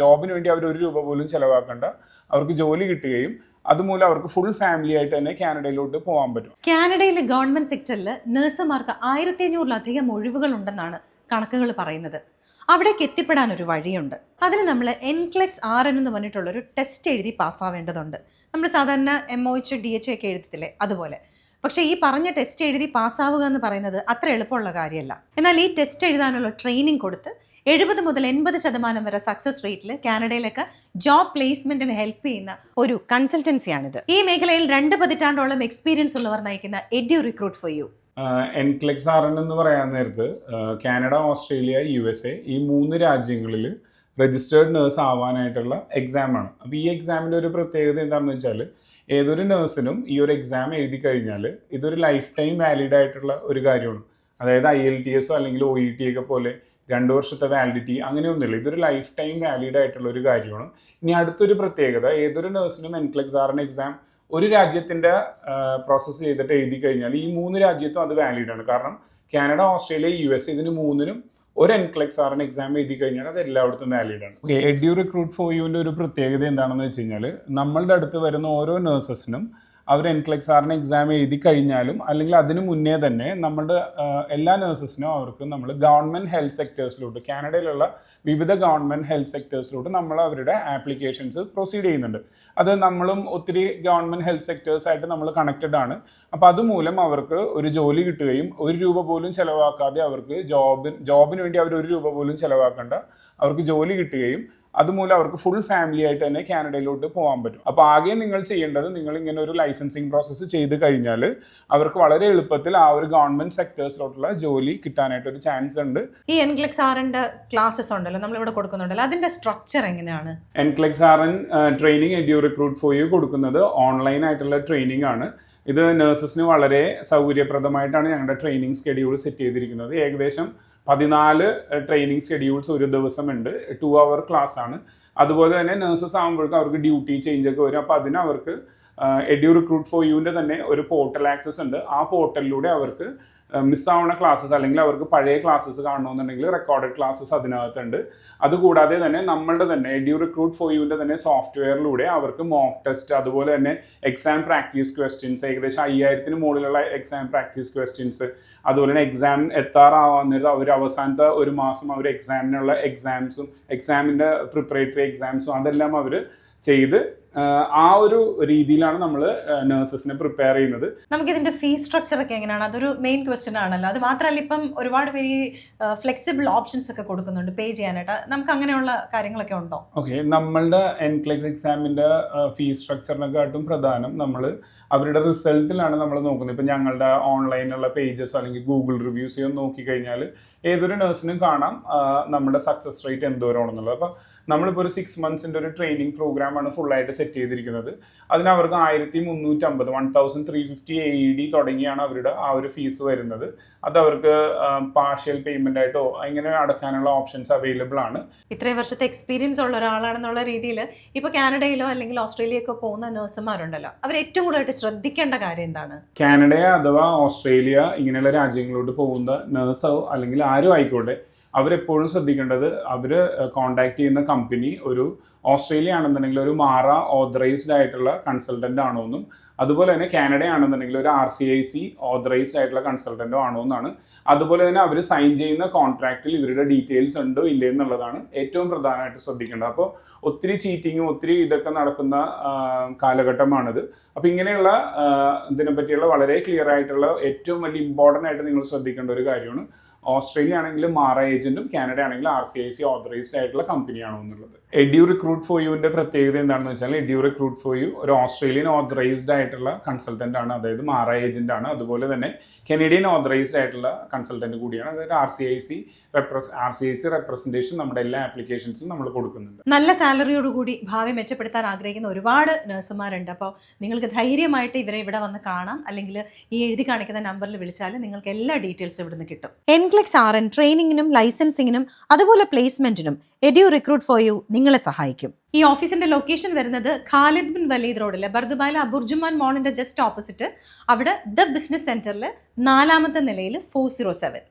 ജോബിന് വേണ്ടി അവർ ഒരു രൂപ പോലും ചിലവാക്കേണ്ട. അവർക്ക് ജോലി കിട്ടുകയും അതുമൂലം അവർക്ക് ഫുൾ ഫാമിലി ആയിട്ട് തന്നെ കാനഡയിലോട്ട് പോകാൻ പറ്റും. കാനഡയിലെ ഗവൺമെന്റ് സെക്ടറിൽ നഴ്സുമാർക്ക് ആയിരത്തി അഞ്ഞൂറിലധികം ഒഴിവുകൾ ഉണ്ടെന്നാണ് കണക്കുകൾ പറയുന്നത്. അവിടേക്ക് എത്തിപ്പെടാൻ ഒരു വഴിയുണ്ട്. അതിന് നമ്മൾ എൻക്ലെക്സ് ആർ എൻ എന്ന് പറഞ്ഞിട്ടുള്ള ഒരു ടെസ്റ്റ് എഴുതി പാസ്സാവേണ്ടതുണ്ട്. നമ്മൾ സാധാരണ M O H D H ഒക്കെ എഴുതത്തില്ലേ? അതുപോലെ. പക്ഷേ ഈ പറഞ്ഞ ടെസ്റ്റ് എഴുതി പാസ്സാവുക എന്ന് പറയുന്നത് അത്ര എളുപ്പമുള്ള കാര്യമല്ല. എന്നാൽ ഈ ടെസ്റ്റ് എഴുതാനുള്ള ട്രെയിനിങ് കൊടുത്ത് എഴുപത് മുതൽ എൺപത് ശതമാനം വരെ സക്സസ് റേറ്റിൽ കാനഡയിലൊക്കെ ജോബ് പ്ലേസ്മെന്റിന് ഹെൽപ്പ് ചെയ്യുന്ന ഒരു കൺസൾട്ടൻസിയാണിത് ഈ മേഖലയിൽ രണ്ട് പതിറ്റാണ്ടോളം എക്സ്പീരിയൻസ് ഉള്ളവർ നയിക്കുന്ന Edu Recruit For You NCLEX R N എന്ന് പറയാൻ നേരത്ത് Canada Australia U S A ഈ മൂന്ന് രാജ്യങ്ങളിൽ രജിസ്റ്റേർഡ് നേഴ്സ് ആവാനായിട്ടുള്ള എക്സാമാണ് അപ്പോൾ ഈ എക്സാമിന്റെ ഒരു പ്രത്യേകത എന്താണെന്ന് വെച്ചാൽ ഏതൊരു നേഴ്സിനും ഈ ഒരു എക്സാം എഴുതി കഴിഞ്ഞാൽ ഇതൊരു ലൈഫ് ടൈം വാലിഡ് ആയിട്ടുള്ള ഒരു കാര്യമാണ്. അതായത് ഐ എൽ ടി എസോ അല്ലെങ്കിൽ ഒ ഇ ടി ഒക്കെ പോലെ രണ്ട് വർഷത്തെ വാലിഡിറ്റി അങ്ങനെയൊന്നുമില്ല. ഇതൊരു ലൈഫ് ടൈം വാലിഡ് ആയിട്ടുള്ള ഒരു കാര്യമാണ്. ഇനി അടുത്തൊരു പ്രത്യേകത ഏതൊരു നേഴ്സിനും എൻക്ലെക്സ് എക്സാറിന് എക്സാം ഒരു രാജ്യത്തിന്റെ പ്രോസസ്സ് ചെയ്തിട്ട് എഴുതി കഴിഞ്ഞാൽ ഈ മൂന്ന് രാജ്യത്തും അത് വാലിഡ് ആണ്. കാരണം കാനഡ ഓസ്ട്രേലിയ യു എസ് ഇതിന് മൂന്നിനും ഒരു എൻക്ലെക്സ് ആറിന് എക്സാം എഴുതി കഴിഞ്ഞാൽ അത് എല്ലായിടത്തും വാലിഡ് ആണ്. ഓക്കെ എഡ്യൂ റിക്രൂട്ട് ഫോർ യുവിന്റെ ഒരു പ്രത്യേകത എന്താണെന്ന് വെച്ച് കഴിഞ്ഞാൽ നമ്മളുടെ അടുത്ത് വരുന്ന ഓരോ നേഴ്സസിനും അവർ എൻക്ലെക്സ് ആറിന് എക്സാം എഴുതി കഴിഞ്ഞാലും അല്ലെങ്കിൽ അതിനു മുന്നേ തന്നെ നമ്മുടെ എല്ലാ നേഴ്സസിനും അവർക്ക് നമ്മൾ ഗവൺമെന്റ് ഹെൽത്ത് സെക്ടേഴ്സിലോട്ട് കാനഡയിലുള്ള വിവിധ ഗവൺമെന്റ് ഹെൽത്ത് സെക്ടേഴ്സിലോട്ട് നമ്മൾ അവരുടെ ആപ്ലിക്കേഷൻസ് പ്രൊസീഡ് ചെയ്യുന്നുണ്ട്. അത് നമ്മളും ഒത്തിരി ഗവൺമെന്റ് ഹെൽത്ത് സെക്ടേഴ്സായിട്ട് നമ്മൾ കണക്റ്റഡ് ആണ്. അപ്പോൾ അതുമൂലം അവർക്ക് ഒരു ജോലി കിട്ടുകയും ഒരു രൂപ പോലും ചിലവാക്കാതെ അവർക്ക് ജോബിന് ജോബിന് വേണ്ടി അവർ ഒരു രൂപ പോലും ചിലവാക്കേണ്ട അവർക്ക് ജോലി കിട്ടുകയും അതുമൂലം അവർക്ക് ഫുൾ ഫാമിലി ആയിട്ട് തന്നെ കാനഡയിലോട്ട് പോകാൻ പറ്റും. അപ്പോൾ ആകെ നിങ്ങൾ ചെയ്യേണ്ടത് നിങ്ങൾ ഇങ്ങനെ ഒരു ലൈസൻസിങ് പ്രോസസ്സ് ചെയ്ത് കഴിഞ്ഞാൽ അവർക്ക് വളരെ എളുപ്പത്തിൽ ആ ഒരു ഗവൺമെന്റ് സെക്ടേഴ്സിലോട്ടുള്ള ജോലി കിട്ടാനായിട്ട് ഒരു ചാൻസ് ഉണ്ട്. ഈ എൻക്ലെക്സ് ആറിന്റെ ക്ലാസ്സസ് ഉണ്ടല്ലോ നമ്മൾ ഇവിടെ കൊടുക്കുന്നുണ്ടല്ലോ. അതിന്റെ സ്ട്രക്ചർ എങ്ങനെയാണ്? NCLEX RN training Edu Recruit For You കൊടുക്കുന്നത് ഓൺലൈൻ ആയിട്ടുള്ള ട്രെയിനിങ് ആണ്. ഇത് നേഴ്സസിന് വളരെ സൗകര്യപ്രദമായിട്ടാണ് ഞങ്ങളുടെ ട്രെയിനിങ് സ്കെഡ്യൂൾ സെറ്റ് ചെയ്തിരിക്കുന്നത്. ഏകദേശം പതിനാല് ട്രെയിനിങ് സ്കെഡ്യൂൾസ് ഒരു ദിവസമുണ്ട്. ടു അവർ ക്ലാസ് ആണ്. അതുപോലെ തന്നെ നേഴ്സസ് ആകുമ്പോഴേക്കും അവർക്ക് ഡ്യൂട്ടി ചേഞ്ച് ഒക്കെ വരും. അപ്പോൾ അതിന് അവർക്ക് എഡ്യൂ റിക്രൂട്ട് ഫോർ യുവിന്റെ തന്നെ ഒരു പോർട്ടൽ ആക്സസ് ഉണ്ട്. ആ പോർട്ടലിലൂടെ അവർക്ക് മിസ്സാവുന്ന ക്ലാസ്സസ് അല്ലെങ്കിൽ അവർക്ക് പഴയ ക്ലാസ്സസ് കാണണമെന്നുണ്ടെങ്കിൽ റെക്കോർഡഡ് ക്ലാസ്സസ് അതിനകത്തുണ്ട്. അതുകൂടാതെ തന്നെ നമ്മളുടെ തന്നെ എഡ്യൂ റിക്രൂട്ട് ഫോർ യുവിന്റെ തന്നെ സോഫ്റ്റ്വെയറിലൂടെ അവർക്ക് മോക്ക് ടെസ്റ്റ് അതുപോലെ തന്നെ എക്സാം പ്രാക്ടീസ് ക്വസ്റ്റ്യൻസ് ഏകദേശം അയ്യായിരത്തിന് മുകളിലുള്ള എക്സാം പ്രാക്ടീസ് ക്വസ്റ്റ്യൻസ് അതുപോലെ തന്നെ എക്സാം എത്താറാവാൻ അവർ അവസാനത്തെ ഒരു മാസം അവർ എക്സാമിനുള്ള എക്സാംസും എക്സാമിന്റെ പ്രിപ്പറേറ്ററി എക്സാംസും അതെല്ലാം അവർ ചെയ്ത് ആ ഒരു രീതിയിലാണ് നമ്മൾ നഴ്സസിനെ പ്രിപ്പയർ ചെയ്യുന്നത്. നമുക്ക് ഇതിന്റെ ഫീസ് സ്ട്രക്ചർ ഒക്കെ എങ്ങനെയാണ്? അതൊരു മെയിൻ ക്വസ്റ്റ്യൻ ആണല്ലോ. അത് മാത്രമല്ല ഇപ്പം ഒരുപാട് പേര് ഫ്ലെക്സിബിൾ ഓപ്ഷൻസ് ഒക്കെ കൊടുക്കുന്നുണ്ട് പേ ചെയ്യാനായിട്ട്. നമുക്ക് അങ്ങനെയുള്ള കാര്യങ്ങളൊക്കെ ഉണ്ടോ? ഓക്കെ നമ്മളുടെ എൻക്ലെക്സ് എക്സാമിന്റെ ഫീസ് സ്ട്രക്ചറിനെക്കാട്ടും പ്രധാനം നമ്മൾ അവരുടെ റിസൾട്ടിലാണ് നമ്മൾ നോക്കുന്നത്. ഇപ്പം ഞങ്ങളുടെ ഓൺലൈനുള്ള പേജസ് അല്ലെങ്കിൽ ഗൂഗിൾ റിവ്യൂസ് ചെയ്ത് നോക്കിക്കഴിഞ്ഞാൽ ഏതൊരു നഴ്സിനും കാണാം നമ്മുടെ സക്സസ് റേറ്റ് എന്തോരമാണെന്നുള്ളത് അപ്പം നമ്മളിപ്പോൾ ഒരു സിക്സ് മന്ത്സിന്റെ ഒരു ട്രെയിനിങ് പ്രോഗ്രാമാണ് ഫുള്ളായിട്ട് സെറ്റ് ചെയ്തിരിക്കുന്നത്. അതിന് അവർക്ക് ആയിരത്തി മുന്നൂറ്റി അമ്പത് one thousand three fifty A D തുടങ്ങിയാണ് അവരുടെ ആ ഒരു ഫീസ് വരുന്നത്. അത് അവർക്ക് പാർഷ്യൽ പേയ്മെന്റ് ആയിട്ടോ ഇങ്ങനെ അടക്കാനുള്ള ഓപ്ഷൻസ് അവൈലബിൾ ആണ്. ഇത്രയും വർഷത്തെ എക്സ്പീരിയൻസ് ഉള്ള ഒരാളാണെന്നുള്ള രീതിയിൽ ഇപ്പോൾ കാനഡയിലോ അല്ലെങ്കിൽ ഓസ്ട്രേലിയക്കോ പോകുന്ന നഴ്സുമാരുണ്ടല്ലോ അവർ ഏറ്റവും കൂടുതലായിട്ട് ശ്രദ്ധിക്കേണ്ട കാര്യം എന്താണ്? കാനഡ അഥവാ ഓസ്ട്രേലിയ ഇങ്ങനെയുള്ള രാജ്യങ്ങളോട്ട് പോകുന്ന നേഴ്സോ അല്ലെങ്കിൽ ആരും ആയിക്കോട്ടെ അവരെപ്പോഴും ശ്രദ്ധിക്കേണ്ടത് അവർ കോണ്ടാക്ട് ചെയ്യുന്ന കമ്പനി ഒരു ഓസ്ട്രേലിയ ആണെന്നുണ്ടെങ്കിൽ ഒരു മാറ ഓതറൈസ്ഡ് ആയിട്ടുള്ള കൺസൾട്ടന്റ് ആണോ എന്നും അതുപോലെ തന്നെ കാനഡ ആണെന്നുണ്ടെങ്കിൽ ഒരു R C I C authorised ആയിട്ടുള്ള കൺസൾട്ടന്റോ ആണോ എന്നാണ് അതുപോലെ തന്നെ അവർ സൈൻ ചെയ്യുന്ന കോൺട്രാക്റ്റിൽ ഇവരുടെ ഡീറ്റെയിൽസ് ഉണ്ടോ ഇല്ലേ എന്നുള്ളതാണ് ഏറ്റവും പ്രധാനമായിട്ട് ശ്രദ്ധിക്കേണ്ടത്. അപ്പോൾ ഒത്തിരി ചീറ്റിങ്ങും ഒത്തിരി ഇതൊക്കെ നടക്കുന്ന കാലഘട്ടമാണിത്. അപ്പോൾ ഇങ്ങനെയുള്ള ഇതിനെപ്പറ്റിയുള്ള ഇതിനെ പറ്റിയുള്ള വളരെ ക്ലിയർ ആയിട്ടുള്ള ഏറ്റവും വലിയ ഇമ്പോർട്ടന്റ് ആയിട്ട് നിങ്ങൾ ശ്രദ്ധിക്കേണ്ട ഒരു കാര്യമാണ് ഓസ്ട്രേലിയ ആണെങ്കിൽ മാറ ഏജന്റും കാനഡ ആണെങ്കിൽ R C I C authorised ആയിട്ടുള്ള കമ്പനിയാണോ എന്നുള്ളത്. എഡ്യൂ റിക്രൂട്ട് ഫോർ യുവിന്റെ പ്രത്യേകത എന്താണെന്ന് വെച്ചാൽ എഡ്യൂ റിക്രൂട്ട് ഫോർ യു ഒരു ഓസ്ട്രേലിയൻ ഓതറൈസ്ഡ് ആയിട്ടുള്ള കൺസൾട്ടന്റ് ആണ്. അതായത് മാറ ഏജന്റ് ആണ്. അതുപോലെ തന്നെ കനേഡിയൻ ഓതറൈസ്ഡ് ആയിട്ടുള്ള കൺസൾട്ടന്റ് കൂടിയാണ്. അതായത് R C I C R C I C representation നമ്മുടെ എല്ലാ ആപ്ലിക്കേഷൻസും നമ്മൾ കൊടുക്കുന്നുണ്ട്. നല്ല സാലറിയോടുകൂടി ഭാവി മെച്ചപ്പെടുത്താൻ ആഗ്രഹിക്കുന്ന ഒരുപാട് നഴ്സുമാരുണ്ട്. അപ്പോൾ നിങ്ങൾക്ക് ധൈര്യമായിട്ട് ഇവരെ ഇവിടെ വന്ന് കാണാം. അല്ലെങ്കിൽ ഈ എഴുതി കാണിക്കുന്ന നമ്പറിൽ വിളിച്ചാൽ നിങ്ങൾക്ക് എല്ലാ ഡീറ്റെയിൽസും ഇവിടുന്ന് കിട്ടും. എൻക്ലെക്സ് ആർ എൻ ട്രെയിനിങ്ങിനും ലൈസൻസിങ്ങിനും അതുപോലെ പ്ലേസ്മെന്റിനും എഡ്യൂ റിക്രൂട്ട് ഫോർ യു നിങ്ങളെ സഹായിക്കും. ഈ ഓഫീസിന്റെ ലൊക്കേഷൻ വരുന്നത് ഖാലിദ് ബിൻ വലീദ് റോഡിലെ ബർദുബാല അബുർജുമാൻ മോളിന്റെ ജസ്റ്റ് ഓപ്പോസിറ്റ് അവിടെ ദ ബിസിനസ് സെന്ററിൽ നാലാമത്തെ നിലയിൽ ഫോർ സീറോ സെവൻ